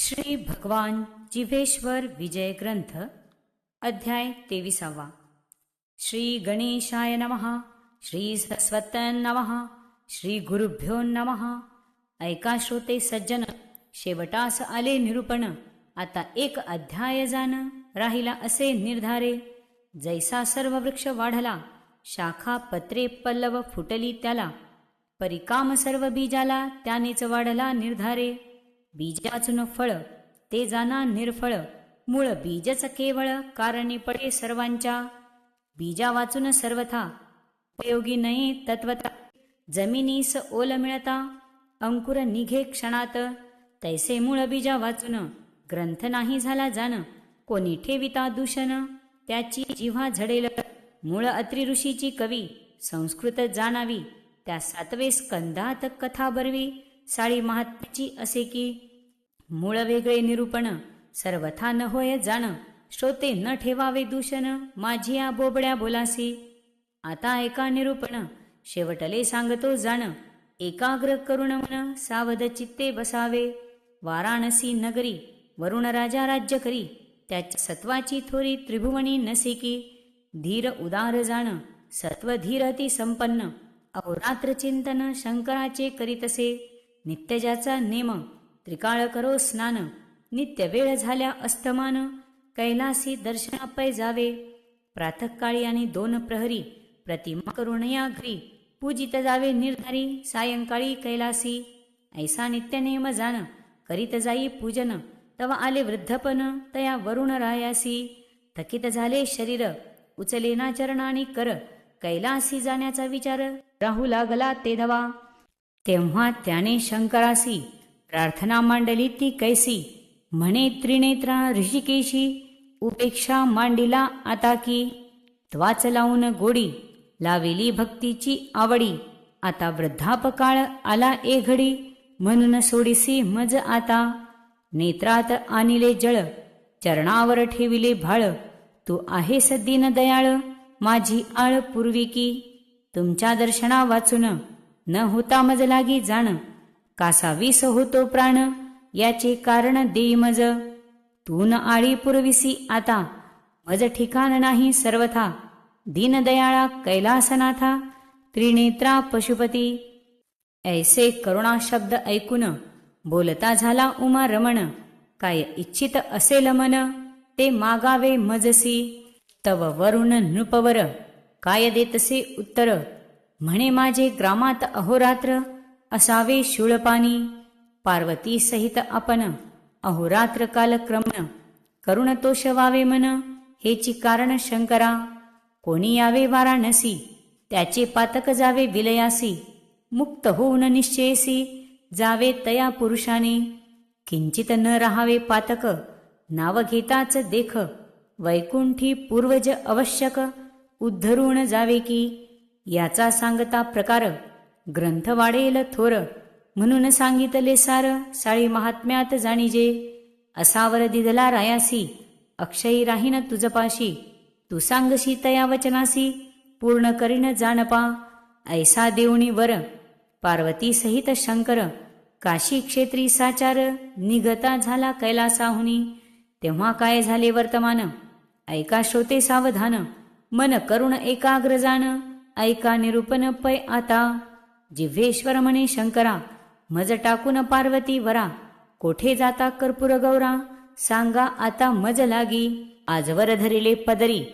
श्री भगवान जिभेश्वर विजय ग्रंथ अध्याय तेविसावा. श्री गणेशाय नमः श्री सरस्वतन नमः श्री गुरुभ्यो नमः. ऐका श्रोते सज्जन शेवटास आले निरूपण. आता एक अध्याय जाण राहिला असे निर्धारे. जैसा सर्व वृक्ष वाढला शाखा पत्रे पल्लव फुटली त्याला. परिकाम सर्व बीजाला त्यानेच वाढला निर्धारे. बीजाचून फळ ते जाना निर्फळ. मूळ बीजच केवळ कारणी पडे सर्वांच्या. बीजा वाचून सर्वथा उपयोगी नये तत्वता. जमिनीस ओल मिळता अंकुर निघे क्षणात. तैसे मूळ बीजा वाचून ग्रंथ नाही झाला जाण. कोणी ठेविता दूषण त्याची जिव्हा झडेल. मूळ अत्रि ऋषीची कवी संस्कृत जाणावी. त्या सातवे स्कंदात कथा बरवी. साळी महात्म्याची असे की मूळ वेगळे निरूपण सर्वथा न होय जाण श्रोते न ठेवावे दूषण माझी या बोबड्या बोलासी. आता एका निरूपण शेवटले सांगतो जाण एकाग्र करुण मन सावध चित्ते बसावे. वाराणसी नगरी वरुण राजा राज्य करी त्याच्या सत्वाची थोरी त्रिभुवनी नसिकी. धीर उदार जाण सत्व धीरती संपन्न अहोरात्र चिंतन शंकराचे करीतसे. नित्यजाचा नेम त्रिकाळ करो स्नान नित्य वेळ झाल्या अस्तमान कैलासी दर्शनापै जावे. प्रातःकाळी आणि दोन प्रहरी प्रतिमा करुणया या घरी. पूजित जावे निर्धारी सायंकाळी कैलासी. ऐसा नित्य नेम जाण करीत जाई पूजन तव आले वृद्धपन तया वरुण रायासी. थकित झाले शरीर उचलेना चरणानी कर कैलासी जाण्याचा विचार. राहू लागला ते धवा. तेव्हा त्याने शंकरासी प्रार्थना मांडली ती कैसी? म्हणे त्रिनेत्रा ऋषिकेशी उपेक्षा मांडिला आता की. त्वाच लावून गोडी लावेली भक्तीची आवडी. आता वृद्धापकाळ आला ए घडी म्हणून सोडीसी मज आता. नेत्रात आणिले जळ चरणावर ठेविले भाळ. तू आहेस दीन दयाळ माझी आळ पूर्वी की. तुमच्या दर्शना वाचून न होता मज लागी जाण. कासा विस होतो प्राण याचे कारण देई मज. तू न आळी पुरविसी आता मज ठिकाण नाही सर्वथा. दीनदयाळा कैलासनाथा त्रिनेत्रा पशुपती. ऐसे करुणा शब्द ऐकून बोलता झाला उमा रमण. काय इच्छित असेल मन ते मागावे मजसी. तव वरुण नृपवर काय देतसे उत्तर? म्हणे माझे ग्रामात अहोरात्र असावे शूळपाणी. पार्वती सहित आपण अहोरात्र कालक्रमण करुण तो शवावे मन हेची कारण शंकरा. कोणी यावे वाराणसी त्याचे पातक जावे विलयासी. मुक्त होऊन निश्चयसी जावे तया पुरुषाने. किंचित न राहावे पातक नाव घेताच देख. वैकुंठी पूर्वज आवश्यक उद्धरून जावे की. याचा सांगता प्रकार ग्रंथ वाढेल थोर. म्हणून सांगितले सार साळी महात्म्यात जाणीजे. असावर दिदला रायासी अक्षयी राहीन तुझपाशी तू सांगशी तया वचनासी पूर्ण करीन जानपा ऐसा देवणी वर पार्वती सहित शंकर. काशी क्षेत्री साचार निगता झाला कैलासाहुनी. तेव्हा काय झाले वर्तमान? ऐका श्रोते सावधान. मन करुण एकाग्र जाण. ऐका निरूपण पै आता. जिव्हेश्वर म्हणे शंकरा मज टाकून पार्वती वरा. कोठे जाता कर्पूर गौरा? सांगा आता मज लागी. आजवर धरिले पदरी.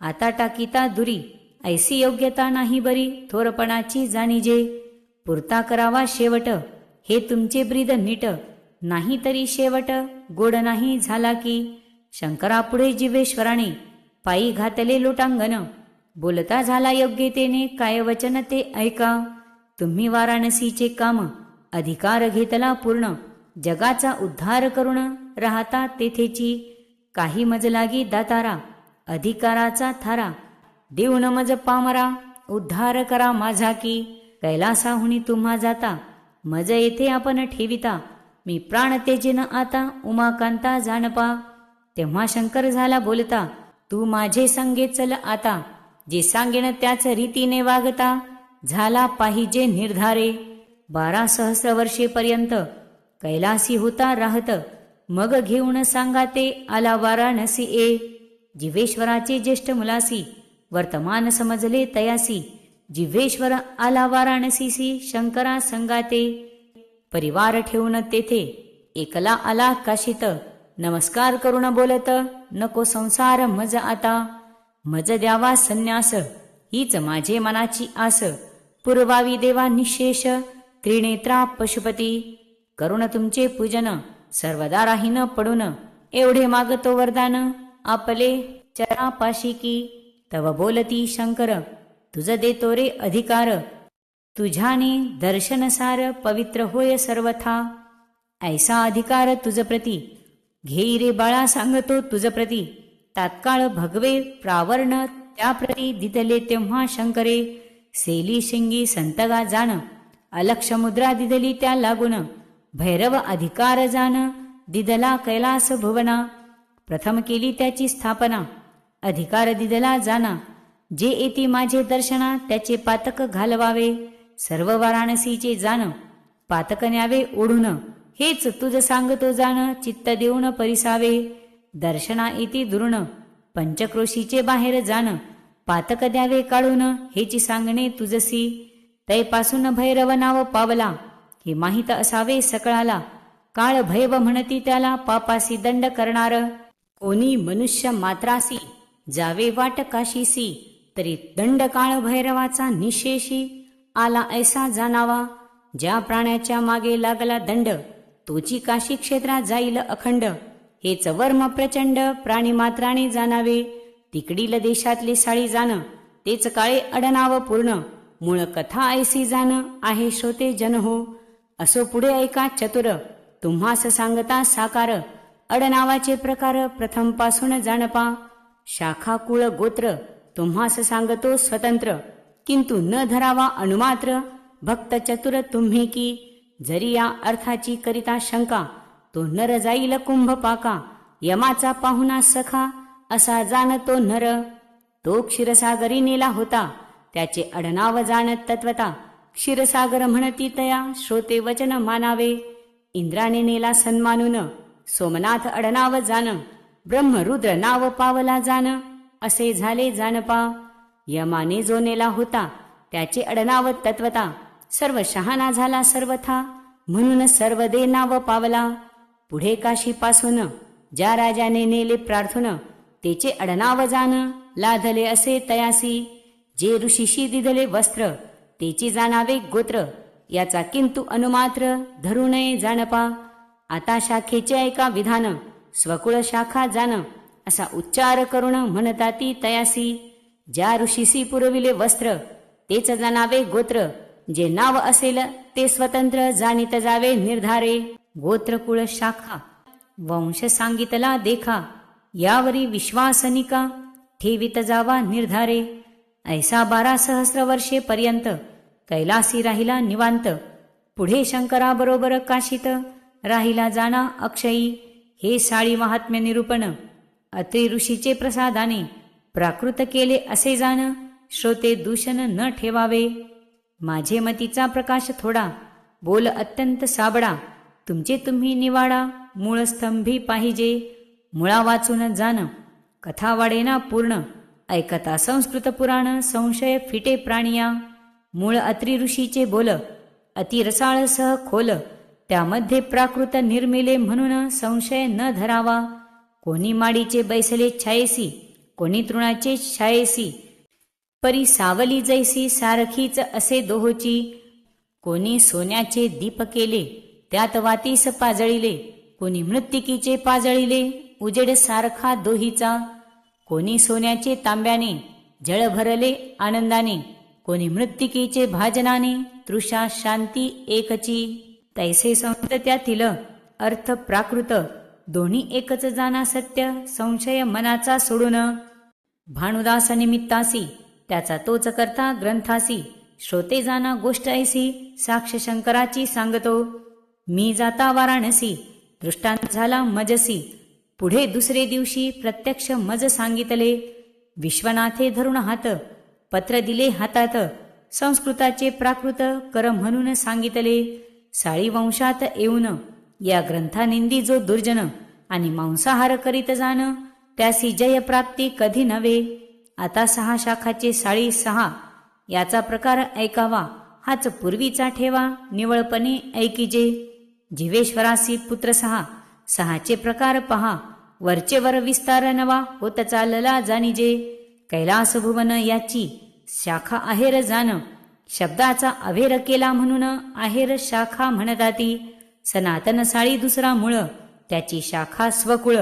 आता टाकीता दुरी. ऐसी योग्यता नाही बरी थोरपणाची जाणीजे. पुरता करावा शेवट. हे तुमचे ब्रीद नीट. नाही तरी शेवट. गोड नाही झाला की. शंकरापुढे जिवेश्वराने पायी घातले लोटांगण. बोलता झाला योग्यतेने काय वचन ते ऐका. तुम्ही वाराणसीचे काम अधिकार घेतला पूर्ण. जगाचा उद्धार करून राहता तेथेची. काही मज लागी दातारा अधिकाराचा थारा. देऊन मज पामरा उद्धार करा माझा की. कैलासाहुनी तुम्हा जाता मज येथे आपण ठेविता. मी प्राण तेजेन आता उमाकांता जाणपा. तेव्हा शंकर झाला बोलता तू माझे संगे चल आता. जे सांगेन त्याच रीतीने वागता झाला पाहिजे निर्धारे. बारा सहस्र वर्षेपर्यंत कैलासी होता राहत मग घेऊन सांगा ते आला वाराणसी ए. जिवेश्वराचे ज्येष्ठ मुलासी वर्तमान समजले तयासी. जिव्हेश्वर आला वाराणसीसी शंकरा संगाते. परिवार ठेवून तेथे एकला आला काशीत. नमस्कार करून बोलत नको संसार मज आता. मज द्यावा संन्यास हीच माझे मनाची आस. पुरवावी देवा निशेष त्रिनेत्रा पशुपती. करुण तुमचे पूजन सर्वदा राहीन पडून. एवढे मागतो वरदान आपले चरापाशी की. तव बोलती शंकर तुझ देतो रे अधिकार. तुझ्याने दर्शनसार पवित्र होय सर्वथा. ऐसा अधिकार तुझ प्रती. घेई रे बाळा सांगतो तुझ प्रती. तात्काळ भगवे प्रावर्ण त्याप्रती दिदले तेव्हा शंकरे सेली शिंगी संतगा जाण अलक्ष मुद्रा दिदली त्या लागून भैरव अधिकार जाण दिदला कैलास भुवना प्रथम केली त्याची स्थापना अधिकार दिदला जाना जे येती माझे दर्शना त्याचे पातक घालवावे सर्व वाराणसीचे जाण पातक न्यावे ओढून हेच तुझ सांगतो जाण चित्त देऊन परिसावे दर्शना इति दुरुण पंचक्रोशीचे बाहेर जाण पातक द्यावे काढून हेची सांगणे तुझसी तैपासून भैरव नाव पावला हे माहीत असावे सकळाला. काळ भैव म्हणती त्याला पापासी दंड करणार. कोणी मनुष्य मात्रासी जावे वाट काशीसी तरी दंड काळ भैरवाचा निशेषी. आला ऐसा जाणावा ज्या प्राण्याच्या मागे लागला दंड तोची काशी क्षेत्रात जाईल अखंड. हेच वर्म प्रचंड प्राणी मात्राने जाणावे. तिकडील देशातले साळी जाण तेच काळे अडनाव पूर्ण. मूळ कथा ऐसी जाण आहे श्रोते जन हो असो पुढे ऐका चतुर. तुम्हास सांगता साकार. अडनावाचे प्रकार प्रथमपासून जाणपा. शाखा कुळ गोत्र तुम्हास सांगतो स्वतंत्र. किंतु न धरावा अणुमात्र भक्त चतुर तुम्ही की? जरी या अर्थाची करिता शंका तो नर जाईल कुंभ पाका यमाचा पाहुणा सखा असा जाणतो नर. तो क्षीरसागरी नेला होता त्याचे अडनाव जाणत तत्वता. क्षीरसागर म्हणती तया श्रोते वचन मानावे. इंद्राने नेला सन्मानून सोमनाथ अडनाव जाण ब्रह्मरुद्र नाव पावला जाण. असे झाले जानपा यमाने जो नेला होता त्याचे अडनाव तत्वता. सर्व शहाणा झाला सर्वथा म्हणून सर्व दे नाव पावला. पुढे काशीपासून ज्या राजाने नेले प्रार्थन तेचे अडनाव जाण लाधले असे तयासी. जे ऋषीशी दिधले वस्त्र तेचे जाणावे गोत्र याचा किंतु अनुमात्र धरू नये जाणपा. आता शाखेचे ऐका विधान स्वकुळ शाखा जाण असा उच्चार करून म्हणता ती तयासी. ज्या ऋषीसी पुरविले वस्त्र तेच जाणावे गोत्र जे नाव असेल ते स्वतंत्र जाणीत जावे निर्धारे. गोत्रकुळ शाखा वंश सांगितला देखा यावरी विश्वासनिका ठेवित जावा निर्धारे ऐसा बारा सहस्र वर्षे पर्यंत कैलासी राहिला निवांत पुढे शंकराबरोबर काशीत राहिला जाणा अक्षयी हे साळी महात्म्य निरूपण अत्रि ऋषीचे प्रसादाने प्राकृत केले असे जाण श्रोते दूषण न ठेवावे. माझे मतीचा प्रकाश थोडा बोल अत्यंत साबडा तुमचे तुम्ही निवाडा मूळ स्तंभी पाहिजे. मुळा वाचून जाणं कथा वाढेना पूर्ण. ऐकता संस्कृत पुराण संशय फिटे प्राणिया. मूळ अत्रि ऋषीचे बोल अतिरसाळ सह खोल. त्यामध्ये प्राकृत निर्मिले म्हणून संशय न धरावा. कोणी माडीचे बैसले छायेसी कोणी तृणाचे छायेसी. परी सावली जैसी सारखीच असे दोहोची. कोणी सोन्याचे दीप केले त्यात वातीस पाजळिले. कोणी मृत्तिकीचे पाजळिले. उजेड सारखा दोहीचा. कोणी सोन्याचे तांब्याने. जळ भरले आनंदाने. कोणी मृत्तिकेचे भाजनाने. तृषा शांती एकची. तैसे संत त्यातील अर्थ प्राकृत. दोन्ही एकच जाना सत्य. संशय मनाचा सोडून. भानुदास निमित्तासी. त्याचा तोच करता ग्रंथासी. श्रोते जाना गोष्ट ऐसी. साक्ष शंकराची सांगतो. मी जाता वाराणसी दृष्टांत झाला मजसी. पुढे दुसरे दिवशी प्रत्यक्ष मज सांगितले. विश्वनाथे धरुण हात पत्र दिले हातात संस्कृताचे प्राकृत कर म्हणून सांगितले. साळी वंशात येऊन या ग्रंथानिंदी जो दुर्जन आणि मांसाहार करीत जाण त्यासी जयप्राप्ती कधी नव्हे. आता सहा शाखाचे साळी सहा याचा प्रकार ऐकावा हाच पूर्वीचा ठेवा निवळपणे ऐकिजे जीवेश्वरासी पुत्र सहा. सहाचे प्रकार पहा. वरचे वर विस्तार नवा. होत चालला जाणीजे. कैलास भुवन याची शाखा आहेर जाण. शब्दाचा अभेर केला म्हणून आहेर शाखा म्हणताती. सनातन साळी दुसरा मुळ. त्याची शाखा स्वकुळ.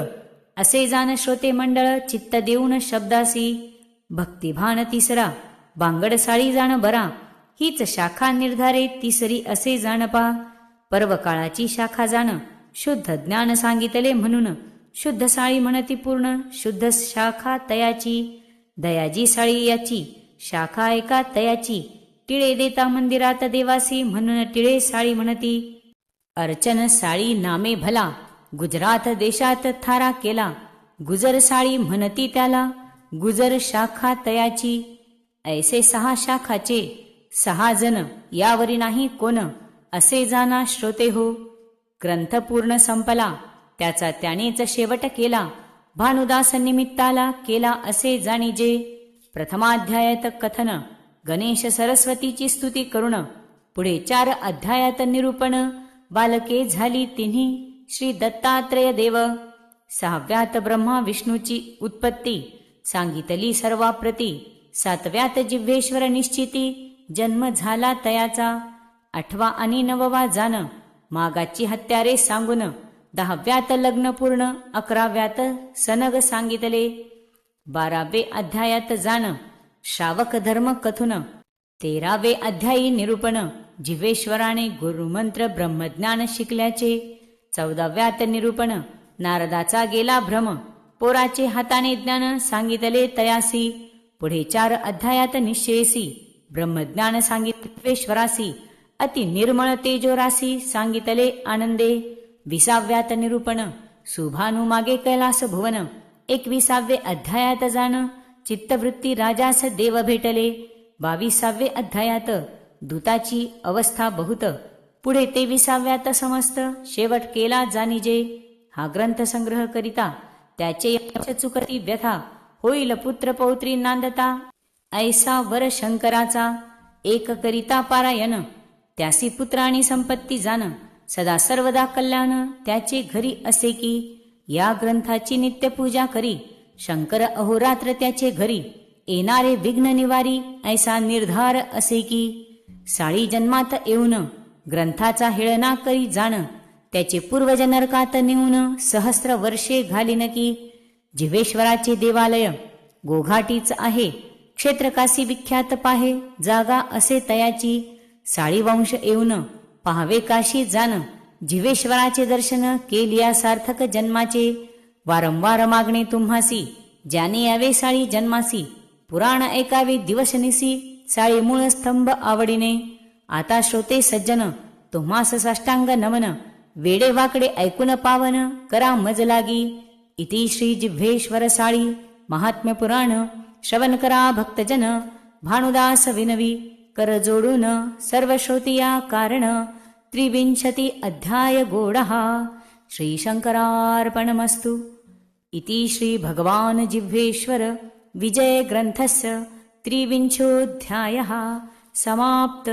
असे जाण श्रोते मंडळ चित्त देऊन शब्दासी. भक्तिभान तिसरा. बांगड साळी जाण बरा. हीच शाखा निर्धारे तिसरी असे जाण पा पर्व काळाची शाखा जाण शुद्ध ज्ञान सांगितले म्हणून शुद्ध साळी म्हणती पूर्ण शुद्ध शाखा तयाची. दयाजी साळी याची शाखा एका तयाची. टिळे देता मंदिरात देवासी म्हणून टिळे साळी म्हणती. अर्चन साळी नामे भला गुजरात देशात थारा केला. गुजर साळी म्हणती त्याला गुजर शाखा तयाची. ऐसे सहा शाखाचे सहा जण यावरी नाही कोण. असे जाना श्रोते हो ग्रंथ पूर्ण संपला. त्याचा त्यानेच शेवट केला. भानुदास निमित्ताला केला असे जाणीजे. प्रथमाध्यायात कथन. गणेश सरस्वतीची स्तुती करुण. पुढे चार अध्यायात निरूपण. बालके झाली तिन्ही. श्री दत्तात्रय देव. सहाव्यात ब्रह्मा विष्णूची उत्पत्ती. सांगितली सर्वाप्रती. सातव्यात जिव्हेश्वर निश्चिती. जन्म झाला तयाचा. आठवा आणि नववा जाणं मागाची हत्यारे सांगून दहाव्यात लग्न पूर्ण अकराव्यात सनग सांगितले. बारावे अध्यायात जाणं श्रावक धर्म कथुन तेरावे अध्यायी निरूपण जिवेश्वराने गुरुमंत्र ब्रह्मज्ञान शिकल्याचे. चौदाव्यात निरूपण नारदाचा गेला भ्रम पोराचे हाताने ज्ञान सांगितले तयासी. पुढे चार अध्यायात निश्चयसी ब्रह्मज्ञान सांगितलेश्वरासी अति निर्मळ तेजोरासी सांगितले आनंदे विसाव्यात निरूपण शुभानुमागे कैलास भुवन एकविसावे अध्यायात जाण चित्तवृत्ती राजास देव भेटले बावीसावे अध्यायात दूताची अवस्था बहुत पुढे तेविसाव्यात समस्त शेवट केला जाणीजे हा ग्रंथ संग्रह करिता त्याचे चुकती व्यथा होईल पुत्र पौत्री नांदता ऐसा वर शंकराचा एक करिता पारायण त्यासी पुत्र आणि संपत्ती जाण सदा सर्वदा कल्याण त्याचे घरी असे की या ग्रंथाची नित्य पूजा करी शंकर अहोरात्र त्याचे घरी येणारे विघ्न निवारी ऐसा निर्धार असे की साळी जन्मात येऊन ग्रंथाचा हेळना करी जाण त्याचे पूर्वज नरकात नेऊन सहस्र वर्षे घालीन की जिवेश्वराचे देवालय गोघाटीच आहे क्षेत्रकाशी विख्यात पाहे जागा असे तयाची साळी वंश येऊन पाहावे काशी जाण जिवेश्वराचे दर्शन केलिया सार्थक जन्माचे. वारंवार मागणे तुम्हासी ज्याने यावे साळी जन्मासी. पुराण ऐकावे दिवसनिसी साळी मूळ स्तंभ आवडीने. आता श्रोते सज्जन तुम्हास साष्टांग नमन वेडे वाकडे ऐकून पावन करा मज लागी. इति श्री जिव्हेश्वर साळी महात्म्य पुराण श्रवण करा भक्तजन भानुदास विनवी. कर जोडून सर्व श्रोतिया कारण त्रिविंशति अध्याय गोडः श्रीशङ्करार्पणमस्तु। इति श्रीभगवान् जिह्वेश्वर विजयग्रन्थस्य त्रिविंशोऽध्यायः समाप्त